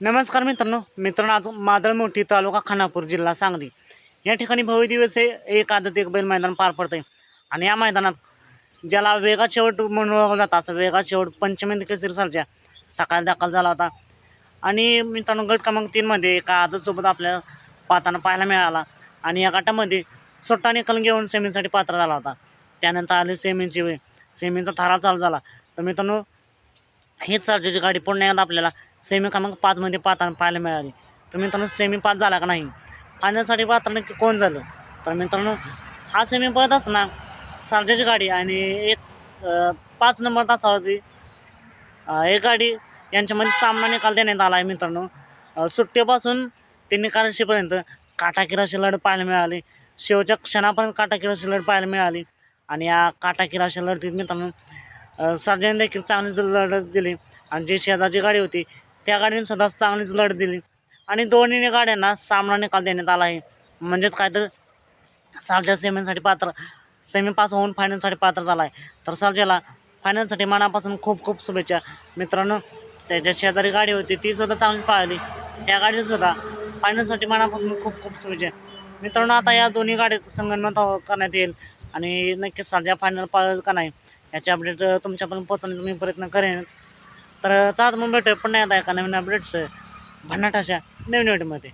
नमस्कार मित्रांनो. मित्रांनो आज मादळमोठी तालुका खानापूर जिल्हा सांगली. या ठिकाणी भव्य दिवस हे एक आदत एक बैल मैदान पार पडते आणि या मैदानात ज्याला वेगा शेवट म्हणून ओळखलं जातं असं वेगा शेवट पंचमेंद केसरी सालच्या सकाळी दाखल झाला होता. आणि मित्रांनो गट क्रमांक तीनमध्ये एका आदतसोबत आपल्याला पाहताना पाहायला मिळाला. आणि या गटामध्ये सोट्टा निकाल घेऊन सेमीसाठी पात्र झाला होता. त्यानंतर आली सेमींची वेळ. सेमीचा थारा चालू झाला. तर मित्रांनो हीच सर्जाची गाडी पुन्हा एकदा आपल्याला सेमी क्रमांक पाचमध्ये पाहताना पाहायला मिळाली. तर मित्रांनो सेमी पाच झाला का नाही? पाहण्यासाठी पात्र नक्की कोण झालं? तर मित्रांनो हा सेमी पळत असताना सारजाची गाडी आणि एक पाच नंबर तासावरती एक गाडी यांच्यामध्ये सामना निकाल देण्यात आला आहे मित्रांनो. सुट्टीपासून ते निकालाशीपर्यंत काटाकीर अशी लढत पाहायला मिळाली. शेवटच्या क्षणापर्यंत काटाकिराशी लढ लढत पाहायला मिळाली. आणि या काटाकिराशी लढतीत मित्रांनो अ, सर्जन देखील चांगलीच लढत दिली. आणि जी शेजारची गाडी होती त्या गाडीने सुद्धा चांगलीच लढत दिली. आणि दोन्ही गाड्यांना सामना निकाल देण्यात आला आहे. म्हणजेच काय तर सर्जा सेमीसाठी पात्र सेमी पास होऊन फायनलसाठी पात्र झाला आहे तर सर्जाला फायनलसाठी मनापासून खूप खूप शुभेच्छा. मित्रांनो त्याच्या शेजारी गाडी होती ती सुद्धा चांगलीच पाहिली त्या गाडीला सुद्धा फायनलसाठी मनापासून खूप खूप शुभेच्छा. मित्रांनो आता या दोन्ही गाडीत संगणमत करण्यात येईल. आणि नक्कीच सर्जा फायनल पाळेल का नाही याचे अपडेट तुमच्यापर्यंत पोहोचवण्याचा मी प्रयत्न करेनच. तर चालत मग भेटूया पुन्हा एकदा एका नवीन अपडेट्स भन्नाटाच्या नवीन व्हिडिओमध्ये